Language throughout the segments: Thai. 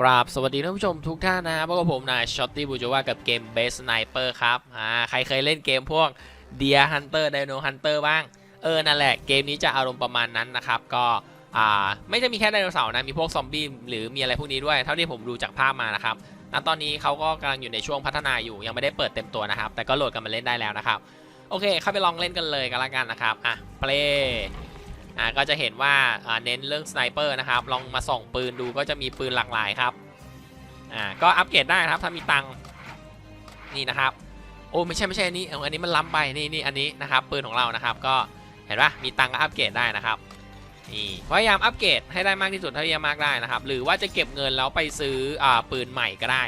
กราบสวัสดีท่านผู้ชมทุกท่านนะครับพบกับผมนายช็อตตี้บูจว่ากับเกม Best Sniper ครับ อ่า ใครเคยเล่นเกมพวก Deer Hunter Dino Hunter บ้าง เออ นั่นแหละ เกมนี้จะอารมณ์ประมาณนั้นนะครับ ก็ อ่า ไม่จะมีแค่ไดโนเสาร์นะ มีพวกซอมบี้หรือมีอะไรพวกนี้ด้วย เท่าที่ผมดูจากภาพมานะครับณตอนนี้เขาก็กำลังอยู่ในช่วงพัฒนาอยู่ ยังไม่ได้เปิดเต็มตัวนะครับ แต่ก็โหลดกันมาเล่นได้แล้วนะครับ โอเค เข้าไปลองเล่นกันเลยกันละกันนะครับ อะ play อ่าก็จะเห็นว่าเน้นเรื่องสไนเปอร์นะครับลองมาส่องปืนดูก็จะมีปืนหลากหลายครับอ่าก็อัปเกรดได้นะครับถ้ามีตังค์นี่นะครับโอ้ไม่ใช่ไม่ใช่อันนี้อันนี้มันล้ำไปนี่นี่อันนี้นะครับปืนของเรานะครับ ก็เห็นปะมีตังค์ก็อัปเกรดได้นะครับนี่พยายามอัปเกรดให้ได้มากที่สุดเท่าที่จะมากได้นะครับ หรือว่าจะเก็บเงินแล้วไปซื้ออ่าปืนใหม่ก็ได้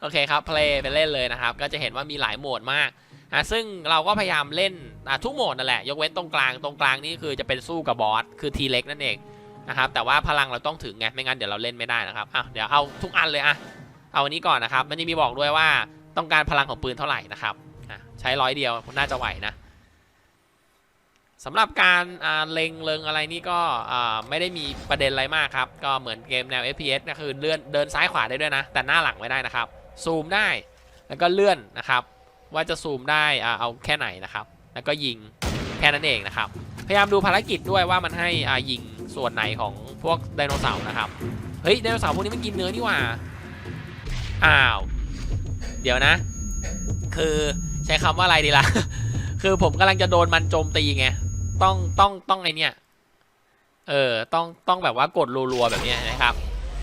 โอเคครับเพลย์ไปเล่นเลยนะครับ ก็จะเห็นว่ามีหลายโหมดมาก อะซึ่งเราก็พยายามเล่นอะทุกโหมดนั่นแหละยกเว้นตรงกลางตรงกลางนี่คือจะเป็นสู้กับบอสคือทีเล็กนั่นเองนะครับแต่ว่าพลังเราต้องถึงไงไม่งั้นเดี๋ยวเราเล่นไม่ได้นะครับอะเดี๋ยวเอาทุกอันเลยอะเอาอันนี้ก่อนนะครับมันจะมีบอกด้วยว่าต้องการพลังของปืนเท่าไหร่นะครับใช้ร้อยเดียวน่าจะไหวนะสำหรับการเล็งเลิงอะไรนี่ก็ไม่ได้มีประเด็นอะไรมากครับ ก็เหมือนเกมแนว FPS ก็คือเลื่อนเดินซ้ายขวาได้ด้วยนะ แต่หน้าหลังไม่ได้นะครับ ซูมได้แล้วก็เลื่อนนะครับ ว่าจะซูมได้อ่าเอาแค่ไหนนะครับ แล้วก็ยิงแค่นั้นเองนะครับ พยายามดูภารกิจด้วยว่ามันให้อ่ายิงส่วนไหนของพวกไดโนเสาร์นะครับ เฮ้ยไดโนเสาร์พวกนี้มันกินเนื้อนี่หว่า อ้าว เดี๋ยวนะ คือใช้คำว่าอะไรดีล่ะ คือผมกำลังจะโดนมันโจมตีไง ต้องต้องต้องไอเนี่ยเออ ต้องต้องแบบว่ากดรัวๆแบบนี้นะครับ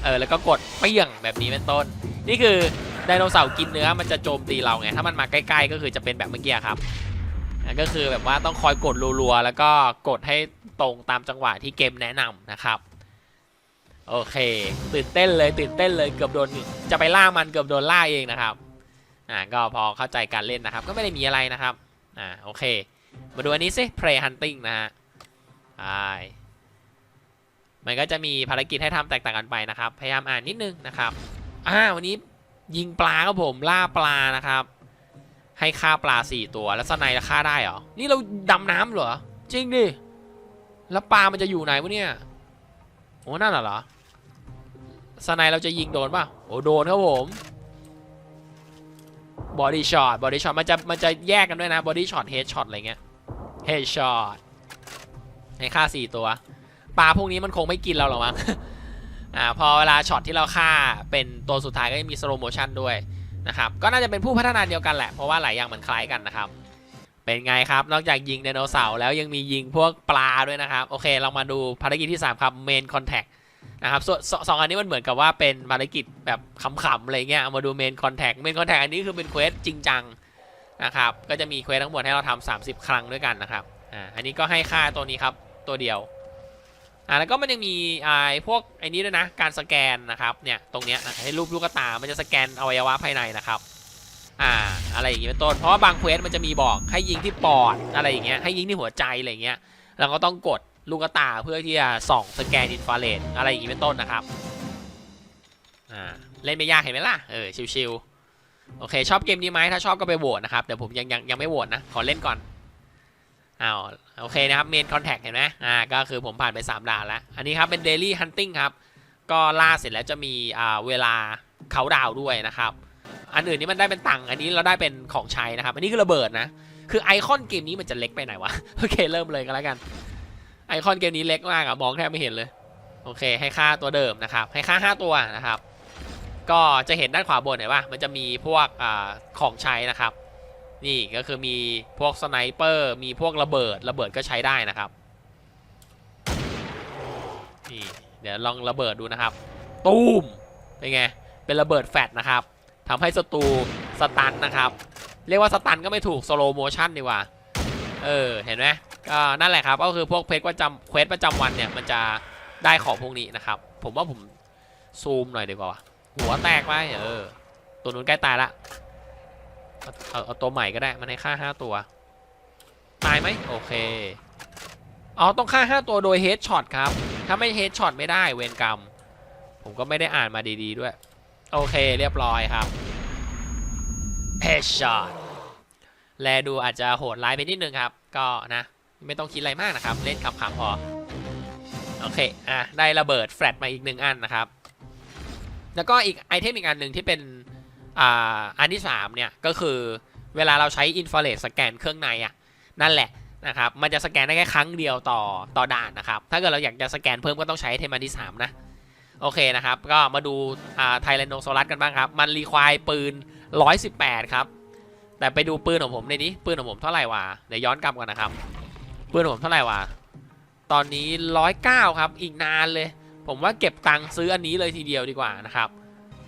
เออ แล้วก็กดเปี้ยงแบบนี้เป็นต้น นี่คือ ไดโนเสาร์กินเนื้อมันจะโจมตีเราไง ถ้ามันมาใกล้ๆ ก็คือจะเป็นแบบเมื่อกี้ครับก็คือแบบว่าต้องคอยกดรัวๆ แล้วก็กดให้ตรงตามจังหวะที่เกมแนะนำนะครับโอเค ตื่นเต้นเลยตื่นเต้นเลยเกือบโดนจะไปล่ามันเกือบโดนล่าเองนะครับอ่าก็พอเข้าใจการเล่นนะครับ ก็ไม่ได้มีอะไรนะครับอ่าโอเค มาดูอันนี้สิ Prey Hunting นะฮะใช่มันก็จะมีภารกิจให้ทำแตกต่างกันไปนะครับ พยายามอ่านนิดนึงนะครับอ่าวันนี้ ยิงปลาครับผมล่าปลานะครับ ให้ฆ่าปลา4ตัวแล้วสไนแล้วฆ่าได้เหรอ นี่เราดำน้ำเหรอ จริงดิ แล้วปลามันจะอยู่ไหนวะเนี่ยโอ้นั่นน่ะเหรอสไนเราจะยิงโดนป่ะโอ้โดนครับผมบอดี้ช็อตบอดี้ช็อตมันจะมันจะแยกกันด้วยนะบอดี้ช็อตเฮดช็อตอะไรเงี้ยเฮดช็อตให้ฆ่า4ตัวปลาพวกนี้มันคงไม่กินเราหรอกมั้ง อ่าพอเวลาช็อตที่เราฆ่าเป็นตัวสุดท้ายก็จะมีสโลโมชันด้วยนะครับก็น่าจะเป็นผู้พัฒนาเดียวกันแหละ เพราะว่าหลายอย่างมันคล้ายกันนะครับ เป็นไงครับ นอกจากยิงไดโนเสาร์แล้วยังมียิงพวกปลาด้วยนะครับ โอเคเรามาดูภารกิจที่ 3 ครับ Main Contact นะครับส่วนสสองอันนี้มันเหมือนกับว่าเป็นภารกิจแบบขำๆอะไรเงี้ยเอามาดู Main Contact Main Contact อันนี้คือเป็นเควสจริงจังนะครับก็จะมีเควสทั้งหมดให้เราทำ30 ครั้งด้วยกันนะครับอ่าอันนี้ก็ให้ค่าตัวนี้ครับตัวเดียว อ่าแล้วก็มันยังมีไอ้พวกไอ้นี้ด้วยนะ การสแกนนะครับเนี่ยตรงเนี้ยให้รูปลูกตา มันจะสแกนอวัยวะภายในนะครับอ่าอะไรอย่างงี้เป็นต้นเพราะว่าบางเควสมันจะมีบอกให้ยิงที่ปอดอะไรอย่างเงี้ยให้ยิงที่หัวใจอะไรอย่างเงี้ยเราก็ต้องกดลูกตาเพื่อที่จะส่องสแกนอินฟราเรดอะไรอย่างงี้เป็นต้นนะครับอ่าเล่นไม่ยากเห็นไหมล่ะเออชิวๆโอเคชอบเกมนี้ไหมถ้าชอบก็ไปโหวตนะครับเดี๋ยวผมยังยังยังไม่โหวตนะขอเล่นก่อน อ้าวโอเคนะครับเมนคอนแทคเห็นไหมอ่าก็คือผมผ่านไป 3 ด่านแล้ว อันนี้ครับเป็น Daily Hunting ครับ ก็ล่าเสร็จแล้วจะมีอ่าเวลาเขาดาวด้วยนะครับ อันอื่นนี่มันได้เป็นตังค์อันนี้เราได้เป็นของใช้นะครับ อันนี้คือระเบิดนะ คือไอคอนเกมนี้มันจะเล็กไปไหนวะ โอเคเริ่มเลยกันแล้วกัน ไอคอนเกมนี้เล็กมากอะมองแทบไม่เห็นเลย โอเค ให้ค่าตัวเดิมนะครับ ให้ค่า 5 ตัวนะครับ ก็จะเห็นด้านขวาบนเห็นปะมันจะมีพวกอาของใช้นะครับ นี่ก็คือมีพวกสไนเปอร์มีพวกระเบิดระเบิดก็ใช้ได้นะครับนี่เดี๋ยวลองระเบิดดูนะครับ ตูมเป็นไงเป็นระเบิดแฟลชนะครับทำให้ศัตรูสตันนะครับ เรียกว่าสตันก็ไม่ถูกสโลโมชันดีกว่าเออเห็นไหมก็นั่นแหละครับก็คือพวกเพจประจำเควสประจำวันเนี่ยมันจะได้ของพวกนี้นะครับ ผมว่าผมซูมหน่อยดีกว่าหัวแตกไปเออตัวนู้นใกล้ตายละ เอาเอาเอาตัวใหม่ก็ได้ มันให้ค่า5ตัว ตายไหมโอเค อ๋อ ต้องค่า5ตัวโดยเฮดช็อตครับ ถ้าไม่เฮดช็อตไม่ได้เวรกรรม ผมก็ไม่ได้อ่านมาดีๆด้วย โอเคเรียบร้อยครับเฮดช็อตแลดูอาจจะโหดร้ายไปนิดนึงครับ ก็นะ ไม่ต้องคิดอะไรมากนะครับ เล่นขำๆพอ โอเค อะ ได้ระเบิดแฟลตมาอีกหนึ่งอันนะครับ แล้วก็อีกไอเทมอีกอันหนึ่งที่เป็น อันที่สามเนี่ยก็คือเวลาเราใช้อินฟราเรดสแกนเครื่องในอะนั่นแหละนะครับมันจะสแกนได้แค่ครั้งเดียวต่อต่อด่านนะครับถ้าเกิดเราอยากจะสแกนเพิ่มก็ต้องใช้เทมันที่สามนะโอเคนะครับก็มาดูไทแรนโนซอรัสกันบ้างครับ มันรีควายปืน 118 ครับ แต่ไปดูปืนของผมในนี้ปืนของผมเท่าไหร่วะเดี๋ยวย้อนกลับก่อนนะครับ ปืนของผมเท่าไหร่วะตอนนี้ 109 ครับ อีกนานเลย ผมว่าเก็บตังค์ซื้ออันนี้เลยทีเดียวดีกว่านะครับ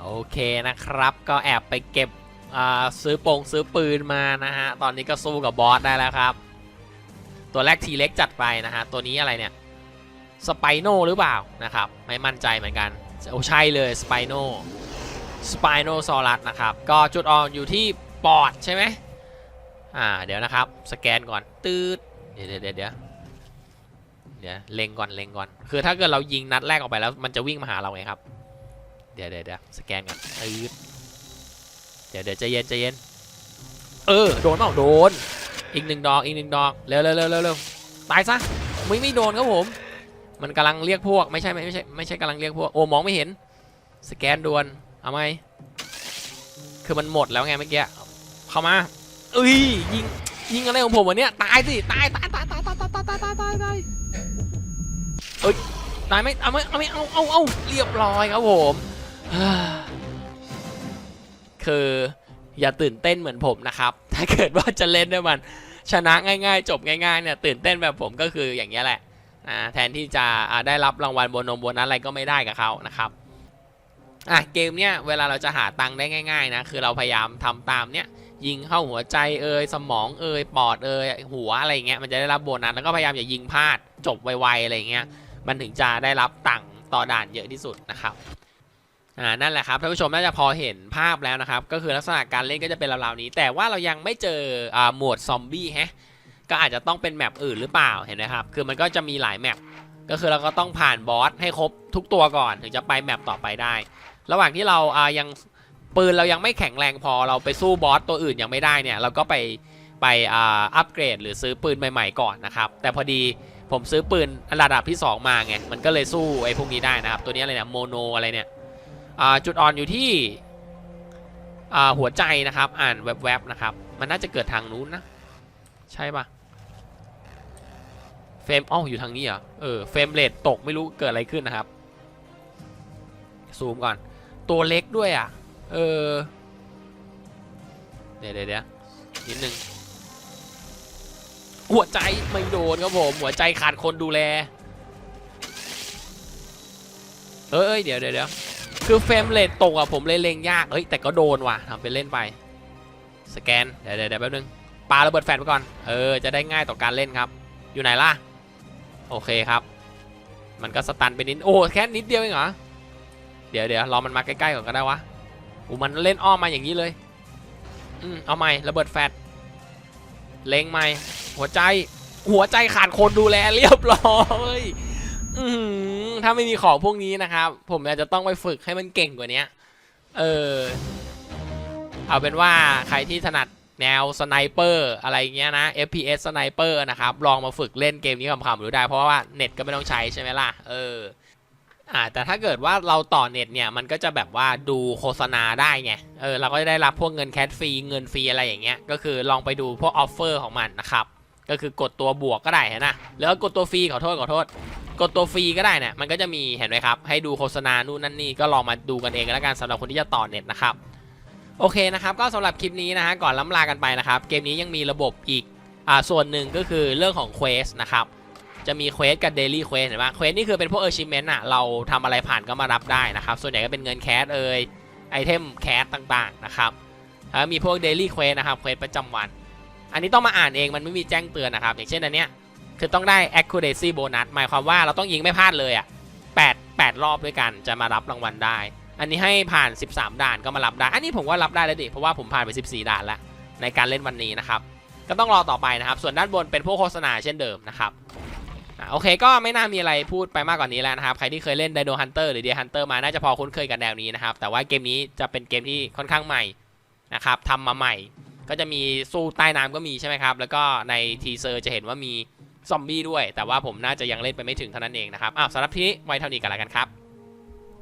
โอเคนะครับ ก็แอบไปเก็บซื้อโปงซื้อปืนมานะฮะ ตอนนี้ก็สู้กับบอสได้แล้วครับ ตัวแรกทีเล็กจัดไปนะฮะ ตัวนี้อะไรเนี่ย สไปโนหรือเปล่านะครับ ไม่มั่นใจเหมือนกัน โอ้ใช่เลยสไปโน สไปโนซอรัสนะครับ ก็จุดอ่อนอยู่ที่ปอดใช่ไหมอ่า เดี๋ยวนะครับ สแกนก่อน ตืดเดี๋ยวเดี๋ยวเดี๋ยวเดี๋ยวเล็งก่อนเล็งก่อน คือถ้าเกิดเรายิงนัดแรกออกไปแล้ว มันจะวิ่งมาหาเราไงครับ ดี๋ยวเดี๋ยวเดี๋ยวสแกนก่อนตืดเดี๋ยวเดี๋ยวใจเย็นใจเย็น เออ โดนเปล่าโดน อีกหนึ่งดอก อีกหนึ่งดอก เร็วเร็วเร็วเร็วเร็วตายซะ ไม่ไม่โดนครับผม มันกำลังเรียกพวก ไม่ใช่ไม่ไม่ใช่ไม่ใช่กำลังเรียกพวก โอ้มองไม่เห็น สแกนด่วน เอาไหม คือมันหมดแล้วไงเมื่อกี้ เข้ามาเอ้ยยิงยิงอะไรของผมวะเนี่ย ตายสิ ตายตายตายตายตายตายตายตายตายตายตายเอ้ยตายไหมเอาไหมเอาไหมเอาเอาเอาเรียบร้อยครับผม คืออย่าตื่นเต้นเหมือนผมนะครับ ถ้าเกิดว่าจะเล่นด้วยมัน ชนะง่ายๆ จบง่ายๆเนี่ยตื่นเต้นแบบผมก็คืออย่างนี้แหละอ่าแทนที่จะได้รับรางวัลโบนมโบนัสอะไรก็ไม่ได้กับเขานะครับอะเกมเนี้ยเวลาเราจะหาตังค์ได้ง่ายๆนะคือเราพยายามทำตามเนี้ยยิงเข้าหัวใจเอ่ยสมองเอ่ยปอดเอ่ยหัวอะไรเงี้ยมันจะได้รับโบนัสแล้วก็พยายามอย่ายิงพลาดจบไวๆอะไรเงี้ยมันถึงจะได้รับตังค์ต่อด่านเยอะที่สุดนะครับ อ่านั่นแหละครับท่านผู้ชมน่าจะพอเห็นภาพแล้วนะครับ ก็คือลักษณะการเล่นก็จะเป็นราวๆนี้ แต่ว่าเรายังไม่เจออ่าหมวดซอมบี้ฮะก็อาจจะต้องเป็นแมปอื่นหรือเปล่าเห็นไหมครับ คือมันก็จะมีหลายแมปก็คือเราก็ต้องผ่านบอสให้ครบทุกตัวก่อนถึงจะไปแมปต่อไปได้ ระหว่างที่เราอ่ายังปืนเรายังไม่แข็งแรงพอเราไปสู้บอสตัวอื่นยังไม่ได้เนี่ย เราก็ไปไปอ่าอัปเกรดหรือซื้อปืนใหม่ ๆ ก่อนนะครับ แต่พอดีผมซื้อปืนระดับที่ 2 มาไงมันก็เลยสู้ไอ้พวกนี้ได้นะครับ ตัวนี้อะไรเนี่ยโมโนอะไรเนี่ย จุดอ่อนอยู่ที่หัวใจนะครับ อ่านแวบๆนะครับ มันน่าจะเกิดทางนู้นนะ ใช่ปะเฟรมอ้ออยู่ทางนี้เหรอ เออ เฟรมเรทตกไม่รู้เกิดอะไรขึ้นนะครับ ซูมก่อน ตัวเล็กด้วยอะ เออ เดี๋ยวเดี๋ยวเดี๋ยวนิดนึง หัวใจไม่โดนครับผม หัวใจขาดคนดูแล เอ้ย เดี๋ยวเดี๋ยว คือเฟรมเรทตกอะผมเลยเล็งยาก เฮ้ย แต่ก็โดนว่ะทำเป็นเล่นไป สแกนเดี๋ยวเดี๋ยวเดี๋ยวแป๊บนึงปาระเบิดแฟลชไปก่อน เออ จะได้ง่ายต่อการเล่นครับ อยู่ไหนล่ะ โอเคครับ มันก็สตันไปนิด โอ้ แค่นิดเดียวเองเหรอ เดี๋ยวเดี๋ยวรอมันมาใกล้ๆก่อนก็ได้วะอูมันเล่นอ้อมมาอย่างนี้เลย อืมเอาใหม่ระเบิดแฟลชเล็งใหม่ หัวใจ หัวใจขาดคนดูแลเรียบร้อย ถ้าไม่มีของพวกนี้นะครับ ผมอาจจะต้องไปฝึกให้มันเก่งกว่านี้เออ เอาเป็นว่าใครที่ถนัดแนวสไนเปอร์อะไรเงี้ยนะ FPS สไนเปอร์นะครับ ลองมาฝึกเล่นเกมนี้ขำๆดูได้ เพราะว่าเน็ตก็ไม่ต้องใช้ใช่ไหมล่ะ เออ อ่า แต่ถ้าเกิดว่าเราต่อเน็ตเนี่ย มันก็จะแบบว่าดูโฆษณาได้ไง เออ เราก็จะได้รับพวกเงินแคทฟรี เงินฟรีอะไรอย่างเงี้ย ก็คือลองไปดูพวกออฟเฟอร์ของมันนะครับ ก็คือกดตัวบวกก็ได้เห็นนะแล้วกดตัวฟรีขอโทษขอโทษ กดตัวฟรีก็ได้เนี่ยมันก็จะมีเห็นไหมครับ ให้ดูโฆษณานู่นนั่นนี่ก็ลองมาดูกันเองแล้วกันสำหรับคนที่จะต่อเน็ตนะครับโอเคนะครับก็สำหรับคลิปนี้นะฮะก่อนล้ำลากันไปนะครับเกมนี้ยังมีระบบอีกอ่าส่วนหนึ่งก็คือเรื่องของเควสนะครับจะมีเควสกับเดลี่เควสเห็นไหมเควสนี่คือเป็นพวกเออร์ชิเมนต์อะเราทำอะไรผ่านก็มารับได้นะครับส่วนใหญ่ก็เป็นเงินแคสเอ่ยไอเทมแคสต่างๆนะครับแล้วมีพวกเดลี่เควสนะครับเควสประจำวัน อันนี้ต้องมาอ่านเองมันไม่มีแจ้งเตือนนะครับ อย่างเช่นอันเนี้ยคือต้องได้ accuracy bonus หมายความว่าเราต้องยิงไม่พลาดเลยอะ8 8 รอบด้วยกันจะมารับรางวัลได้ อันนี้ให้ผ่าน 13 ด่านก็มารับได้ อันนี้ผมว่ารับได้แล้วดิ เพราะว่าผมผ่านไป 14 ด่านแล้วในการเล่นวันนี้นะครับ ก็ต้องรอต่อไปนะครับ ส่วนด้านบนเป็นพวกโฆษณาเช่นเดิมนะครับโอเคก็ไม่น่ามีอะไรพูดไปมากกว่านี้แล้วนะครับ ใครที่เคยเล่น Dino Hunter หรือ Deer Hunter มา น่าจะพอคุ้นเคยกับแนวนี้นะครับ แต่ว่าเกมนี้จะเป็นเกมที่ค่อนข้างใหม่นะครับทำมาใหม่ ก็จะมีสู้ใต้น้ำก็มีใช่ไหมครับ แล้วก็ในทีเซอร์จะเห็นว่ามีซอมบี้ด้วย แต่ว่าผมน่าจะยังเล่นไปไม่ถึงเท่านั้นเองนะครับอ้าวสำหรับที่นี้ไว้เท่านี้กันแล้วกันครับ